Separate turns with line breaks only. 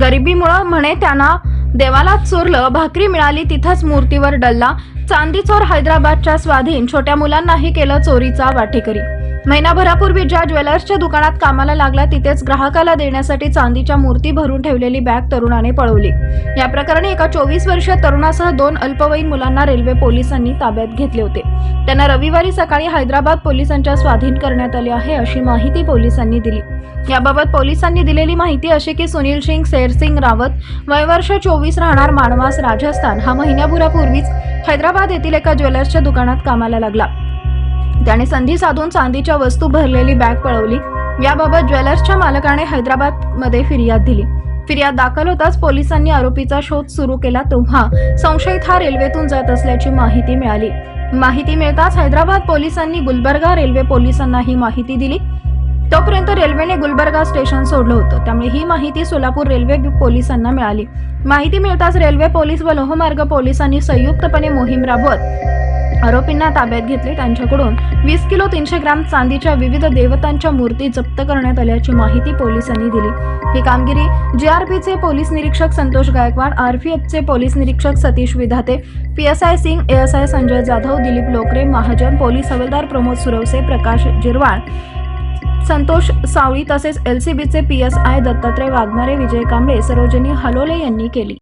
गरिबीमुळं म्हणे त्यांना देवाला चोरलं भाकरी मिळाली तिथंच मूर्तीवर डल्ला. चांदी चोर हैदराबादच्या स्वाधीन छोट्या मुलांनाही केलं चोरीचा वाटेकरी. महिनाभरापूर्वी ज्या ज्वेलर्सच्या दुकानात कामाला लागला तिथेच ग्राहकाला देण्यासाठी चांदीच्या मूर्ती भरून ठेवलेली बॅग तरुणाने पळवली. या प्रकरणी एका चोवीस वर्षीय तरुणासह दोन अल्पवयीन मुलांना रेल्वे पोलिसांनी ताब्यात घेतले होते. त्यांना रविवारी सकाळी हैदराबाद पोलिसांच्या स्वाधीन करण्यात आले आहे अशी माहिती पोलिसांनी दिली. याबाबत पोलिसांनी दिलेली माहिती अशी की सुनील सिंग शेरसिंग रावत वयवर्ष चोवीस राहणार मानवास राजस्थान हा महिन्याभरापूर्वीच हैदराबाद येथील एका ज्वेलर्सच्या दुकानात कामाला लागला. त्याने संधी साधून चांदीच्या वस्तू भरलेली बॅग पळवली. याबाबत ज्वेलर्सच्या मालकाने हैदराबादमध्ये फिर्याद दिली. फिर्याद दाखल होताच पोलिसांनी आरोपीचा शोध सुरू केला तेव्हा संशयित हा रेल्वेतून जात असल्याची माहिती मिळाली. माहिती मिळताच हैदराबाद पोलिसांनी गुलबर्गा रेल्वे पोलिसांना ही माहिती दिली. तोपर्यंत रेल्वेने गुलबर्गा स्टेशन सोडलं होतं. त्यामुळे ही माहिती सोलापूर रेल्वे पोलिसांना मिळाली. माहिती मिळताच रेल्वे पोलीस व लोहमार्ग पोलिसांनी संयुक्तपणे मोहीम राबवत आरोपींना ताब्यात घेतले. त्यांच्याकडून वीस किलो तीनशे ग्राम चांदीच्या विविध देवतांच्या मूर्ती जप्त करण्यात आल्याची माहिती पोलिसांनी दिली. ही कामगिरी जीआरपीचे पोलीस निरीक्षक संतोष गायकवाड आरपीएफचे पोलीस निरीक्षक Satish Vidhate PSI Singh ASI Sanjay Jadhav Dilip Lokare Mahajan police हवालदार प्रमोद सुरवसे प्रकाश जिरवाळ संतोष सावळी तसेच एलसीबीचे पीएसआय दत्तात्रय वाघमारे विजय कांबळे सरोजिनी हलोले यांनी केली.